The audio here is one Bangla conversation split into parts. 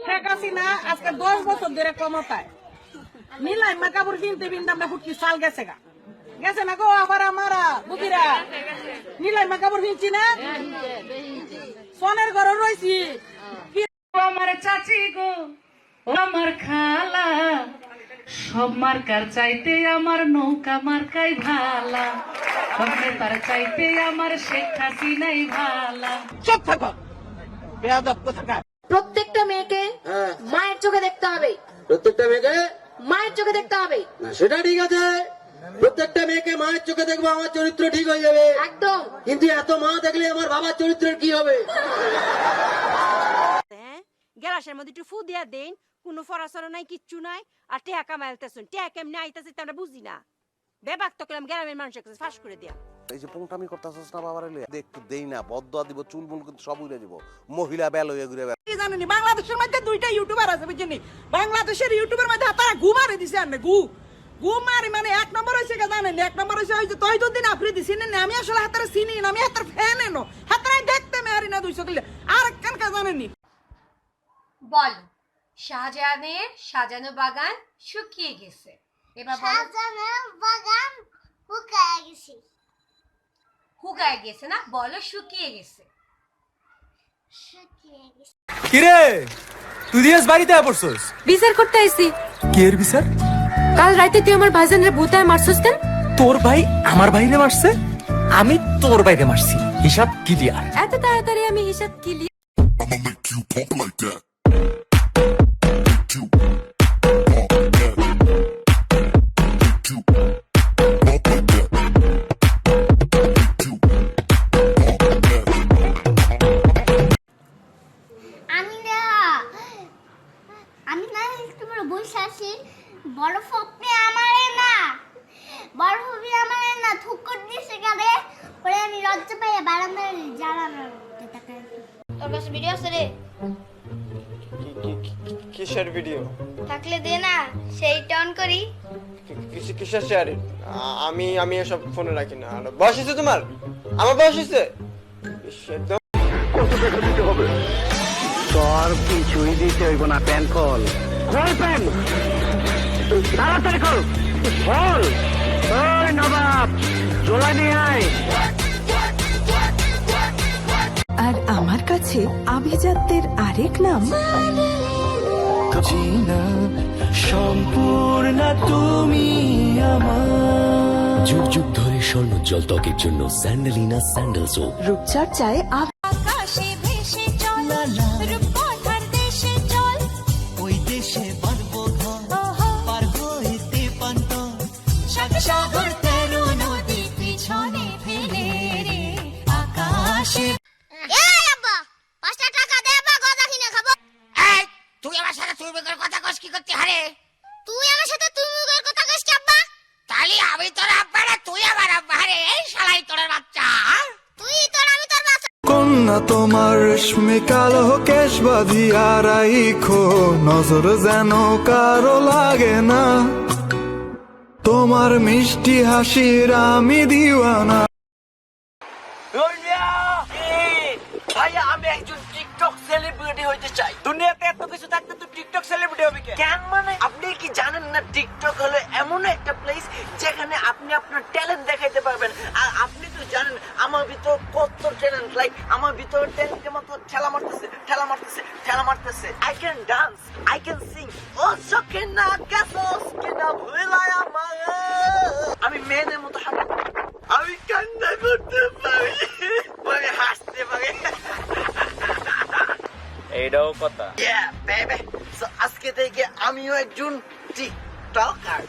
শেখ হাসিনা আজকে দশ বছর ধরে ক্ষমতায়। নীলাই মা কাপড় কিনতে কিনতে আমরা সাল গেছে গা। গেছে না গো আবার আমারা বুকিরা নীলাই মা কাপড় কিনছি না সোনের ঘরে রয়েছি। আমার চাচি গো? আমার খালা। সব মার্কার চাইতে আমার নৌকা মার্কাই ভালা। চাইতে আমার শেখ হাসিনাই ভালা। চুপ থাকো। বেয়াদব কোথাকার? প্রত্যেকটা মেয়েকে হ্যাঁ। মায়ের চোখে দেখতে হবে। প্রত্যেকটা মেয়েকে? মায়ের চোখে দেখতে হবে। না সেটা ঠিক আছে। প্রত্যেকটা মেয়েকে মায়ের চোখে দেখব আমার চরিত্র ঠিক হয়ে যাবে। একদম। কিন্তু এত মা দেখলে আমার বাবার চরিত্রের কি হবে? গ্যালাসের মধ্যে একটু ফু দিয়া দেন কোনো ফরাসর নাই কিচ্ছু নাই আর টেহা কামাইতেছেন টেহা কেমনি আইতেছে তা আমরা বুঝি না। বেবাক তো করলাম গ্রামের মানুষের কাছে ফাঁস করে দিয়া। এই যে পোংটামি করতেছিস না বাবার এলে একটু দেই না বদয়া দিব চুল মুল কিন্তু সব উড়ে দিব মহিলা বেল হয়ে ঘুরে বেড়ায়। কি জানেনি বাংলাদেশের মধ্যে দুইটা ইউটিউবার আছে বুঝছেনি বাংলাদেশের ইউটিউবের মধ্যে তারা গু মারে দিছে আনে গু। গুমারি মানে এক নম্বর হয়েছে কে জানেন এক নম্বর হয়েছে ওই যে তই দুদিন আফ্রিদি চিনেন না? আমি আসলে হাতারে চিনি না আমি হাতার ফ্যান এনো হাতারে দেখতে মেয়ারি না দুইশো কিলো আর একখান কা জানেনি বল শাহজাহানের সাজানো বাগান শুকিয়ে গেছে। এবার বলো। শাহজাহানের বাগান শুকায় গেছে। হুগায় গেছে না বলো শুকিয়ে গেছে। শুকিয়ে গেছে। কিরে তুই দিয়াস বাড়িতে পড়ছস? বিচার করতে আইছি। কে এর বিচার? কাল রাতে তুই আমার ভাইজানের ভূতায় মারছস কেন? তোর ভাই আমার ভাইরে মারছে? আমি তোর ভাইরে মারছি। হিসাব ক্লিয়ার এত তাড়াতাড়ি আমি হিসাব কিলি I'ma make you pump like that. Make you বড় ফপি আমারে না। বড় ফপি আমারে না থুকর দিছে গালে পরে আমি লজ্জা পাইয়া বারান্দায় জানালার মধ্যে তাকাই তোর কাছে ভিডিও আছে রে? কিসের ভিডিও থাকলে দে না সেইটা অন করি। কিস- কিসের শেয়ারিং আমি আমি এসব ফোনে রাখি না। আর বয়স হয়েছে তোমার? আমার বয়স হয়েছে? ইস, একদম তোর কিছুই দিতে হইব না প্যান কল কল প্যান! তাড়াতাড়ি কল কল ওই নবাব জোলা নিয়ে আয়। আর আমার কাছে আভিজাত্যের আরেক নাম? সম্পূর্ণ তুমি আমার। যুগ যুগ ধরে স্বর্ণোজ্জ্বল ত্বকের জন্য স্যান্ডেলিনা স্যান্ডেল সোপ রূপচর্চায় আকাশে ভেসে চল। করতে হারে? তুই আমার সাথে তুই মুখের কথা কস আব্বা? তালি আমি তোর আব্বা না তুই আমার আব্বা হারে? এই শালাই তোর বাচ্চা তুই তোর আমি তোর বাচ্চা। কন্যা তোমার রেশমি কালো কেশ বাঁধিয়া রাইখো নজর যেন কারও লাগে না। তোমার মিষ্টি হাসির আমি দিওয়ানা। ভাইয়া আমি একজন টিকটক সেলিব্রিটি হইতে চাই। কেন মানে আপনি কি জানেন না টিকটক হলো এমন একটা প্লেস যেখানে আপনি আপনার ট্যালেন্ট দেখাইতে পারবেন? আর আপনি তো জানেন আমার ভিতর কত ট্যালেন্ট লাইক আমার ভিতর ট্যালেন্টের মতো ঠেলা মারতেছে ঠেলা মারতেছে ঠেলা মারতেছে। I can dance I can sing ও সকে না কাসস কে না ভুলাই আমার আমি মেয়েদের মতো হাঁটি আমি কান্না করতে পারি। আমি হাসতে পারি। এইটাও কথা। Yeah, baby. So আজকে থেকে আমিও একজন টিকটকার।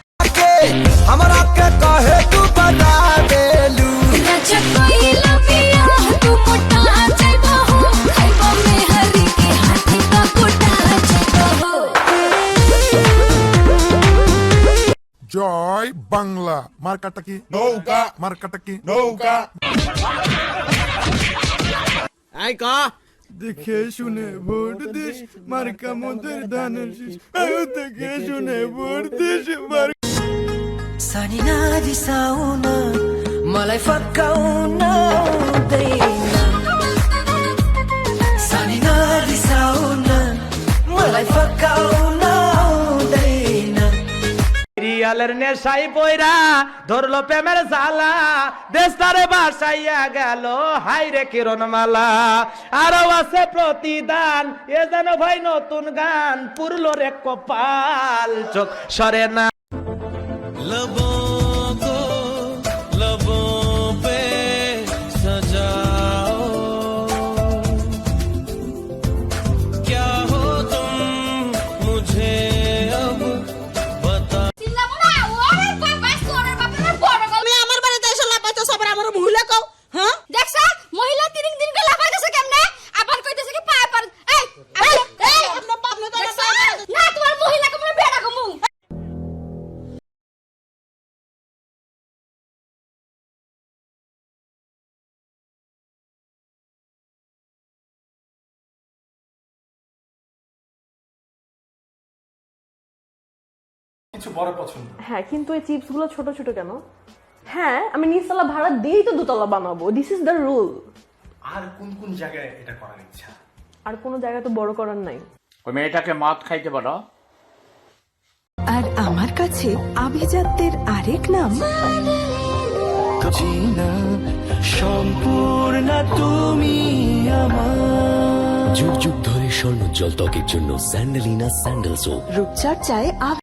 আমার আকে কহে তু বাতা দেলু জয় বাংলা মার্কাটা কি নৌকা মার্কাটা কি নৌকা আই ক দেখে শুনে ভোট দিস মার্কা মোদের ধানের শীষ আয়ো দেখে শুনে ভোট দিস মার Sunny na di sauna Malay fakauna Sunny na di রিয়ালের নেশাই পয়রা ধরলো প্রেমের জালা দেশটারে বাসাইয়া গেল হাই রে কিরণ মালা আরও আছে প্রতিদান, এ যেন ভাই নতুন গান, পুরলো রে কপাল, চোখ সরে না। চিল্লাবো হ্যাঁ কিন্তু এই চিপসগুলো ছোট ছোট কেন? হ্যাঁ আমি নিচতলা ভাড়া দিয়েই তো দুতলা বানাবো। দিস ইজ দ্য রুল আর কোন কোন জায়গায় এটা করার ইচ্ছা? আর কোনো জায়গা তো বড় করার নাই। ওই মেয়েটাকে মদ খাইতে বলো। আর আমার কাছে আভিজাত্যের আরেক নাম। সম্পূর্ণ তুমি আমার। যুগ যুগ ধরে স্বর্ণোজ্জ্বল ত্বকের জন্য স্যান্ডেলিনা স্যান্ডেল সোপ রূপচর্চায়